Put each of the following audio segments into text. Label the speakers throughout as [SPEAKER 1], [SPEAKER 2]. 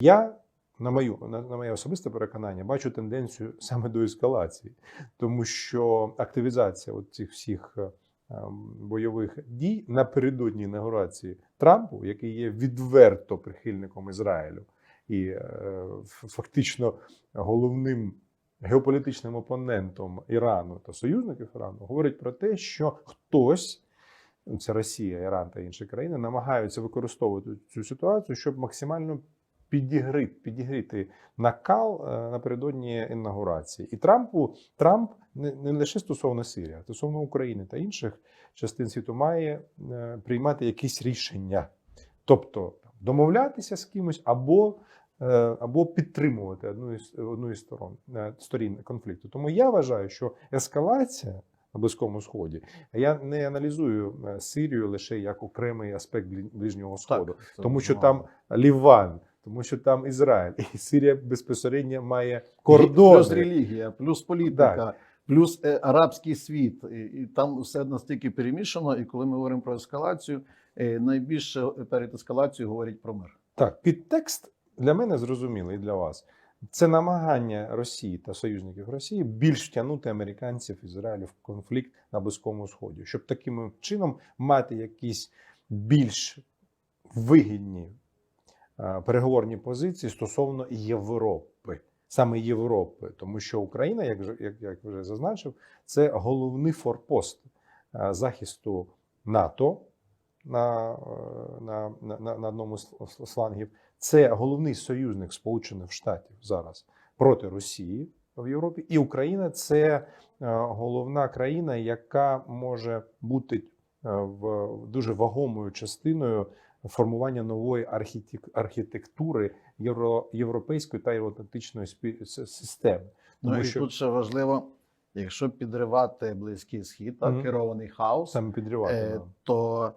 [SPEAKER 1] Я на мою на, на моє особисте переконання бачу тенденцію саме до ескалації, тому що активізація цих всіх е, ем, бойових дій напередодні інаугурації Трампу, який є відверто прихильником Ізраїлю і е, фактично головним геополітичним опонентом Ірану та союзників Ірану, говорить про те, що хтось. Це Росія, Іран та інші країни намагаються використовувати цю ситуацію, щоб максимально підігрити, підігріти накал е, напередодні інаугурації. І Трампу Трамп не, не лише стосовно Сирії, а стосовно України та інших частин світу має е, приймати якісь рішення, тобто домовлятися з кимось або. е, Або підтримувати одну із одну із сторон сторін конфлікту. Тому я вважаю, що ескалація на Близькому Сході. Я не аналізую Сирію лише як окремий аспект Ближнього Сходу,
[SPEAKER 2] це
[SPEAKER 1] тому що
[SPEAKER 2] нормально.
[SPEAKER 1] там Ліван, тому що там Ізраїль, і Сирія безпосередньо має
[SPEAKER 2] Плюс релігія, плюс політика, плюс е, арабський світ. І, там все настільки перемішано. І коли ми говоримо про ескалацію, е, найбільше перед ескалацією говорять про мир.
[SPEAKER 1] Так, підтекст для мене зрозумілий для вас. Це намагання Росії та союзників Росії більш втягнути американців Ізраїлю в конфлікт на Близькому Сході, щоб таким чином мати якісь більш вигідні переговорні позиції стосовно Європи, саме Європи, тому що Україна, як як, як вже зазначив, це головний форпост е, захисту НАТО на, е, на, на, на на одному з флангів. Це головний союзник Сполучених Штатів зараз проти Росії в Європі, і Україна це е, головна країна, яка може бути е, в дуже вагомою частиною формування нової архітек- архітектури євро, європейської та євроатлантичної спі- с- системи.
[SPEAKER 2] Ну і
[SPEAKER 1] що
[SPEAKER 2] тут ще важливо, якщо підривати близький схід,
[SPEAKER 1] Мгм.
[SPEAKER 2] керований хаос,
[SPEAKER 1] саме підривати.
[SPEAKER 2] е,
[SPEAKER 1] да.
[SPEAKER 2] то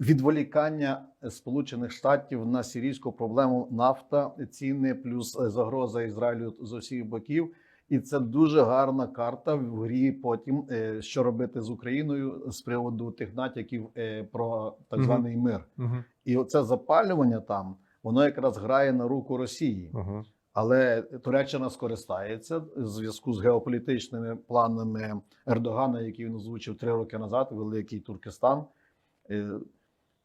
[SPEAKER 2] відволікання Сполучених Штатів на сирійську проблему нафта, ціни, плюс загроза Ізраїлю з усіх боків. І це дуже гарна карта в грі. Потім е, що робити з Україною з приводу тих натяків е, про так званий мир.
[SPEAKER 1] Мгм,
[SPEAKER 2] І оце запалювання там воно якраз грає на руку Росії.
[SPEAKER 1] мгм.
[SPEAKER 2] Але Туреччина скористається в зв'язку з геополітичними планами Ердогана, які він озвучив три роки назад, Великий Туркестан. Е,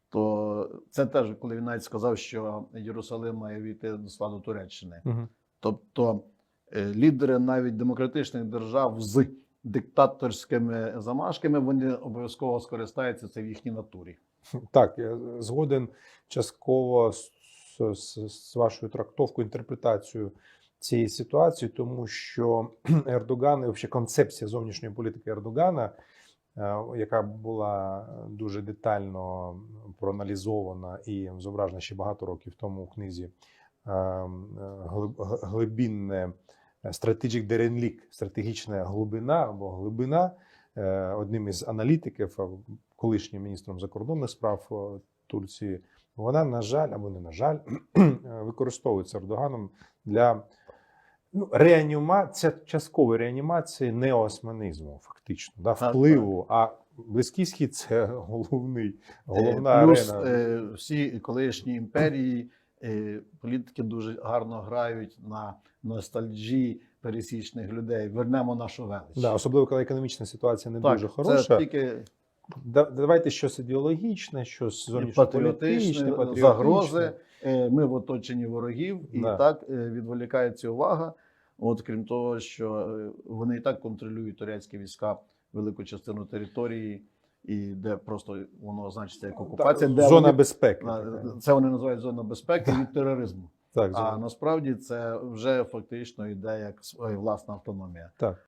[SPEAKER 2] То це теж, коли він навіть сказав, що Єрусалим має війти до складу Туреччини.
[SPEAKER 1] Мгм.
[SPEAKER 2] Тобто е, лідери навіть демократичних держав з диктаторськими замашками вони обов'язково скористаються це в їхній натурі.
[SPEAKER 1] Так, я згоден частково з, з, з вашою трактовкою, інтерпретацією цієї ситуації, тому що Ердоган і взагалі концепція зовнішньої політики Ердогана, е, яка була дуже детально проаналізована і зображена ще багато років тому у книзі е, глибінне Strategic Derenlik, стратегічна глибина або глибина. Е, Одним із аналітиків, колишнім міністром закордонних справ е, Турції, вона, на жаль, або не на жаль, використовується Ердоганом для ну, реанімації, часткової реанімації неоосманізму, фактично, да, впливу. А Близький схід це головний, головна
[SPEAKER 2] Е, Плюс
[SPEAKER 1] арена.
[SPEAKER 2] е, всі колишні імперії е, політики дуже гарно грають на ностальджі пересічних людей. Вернемо нашу велич.
[SPEAKER 1] Да, особливо коли економічна ситуація не
[SPEAKER 2] так,
[SPEAKER 1] дуже хороша.
[SPEAKER 2] Це тільки
[SPEAKER 1] Давайте щось ідеологічне, щось зовнішньополітичне,
[SPEAKER 2] загрози. Е, Ми в оточенні ворогів, і
[SPEAKER 1] Да.
[SPEAKER 2] так е, відволікається увага. От крім того, що е, вони і так контролюють турецькі війська велику частину території, і де просто воно значиться як окупація, де
[SPEAKER 1] Зона
[SPEAKER 2] вони,
[SPEAKER 1] безпеки.
[SPEAKER 2] Це вони називають зона безпеки від тероризму.
[SPEAKER 1] Так,
[SPEAKER 2] А
[SPEAKER 1] зона-
[SPEAKER 2] насправді це вже фактично йде як своя власна автономія.
[SPEAKER 1] так.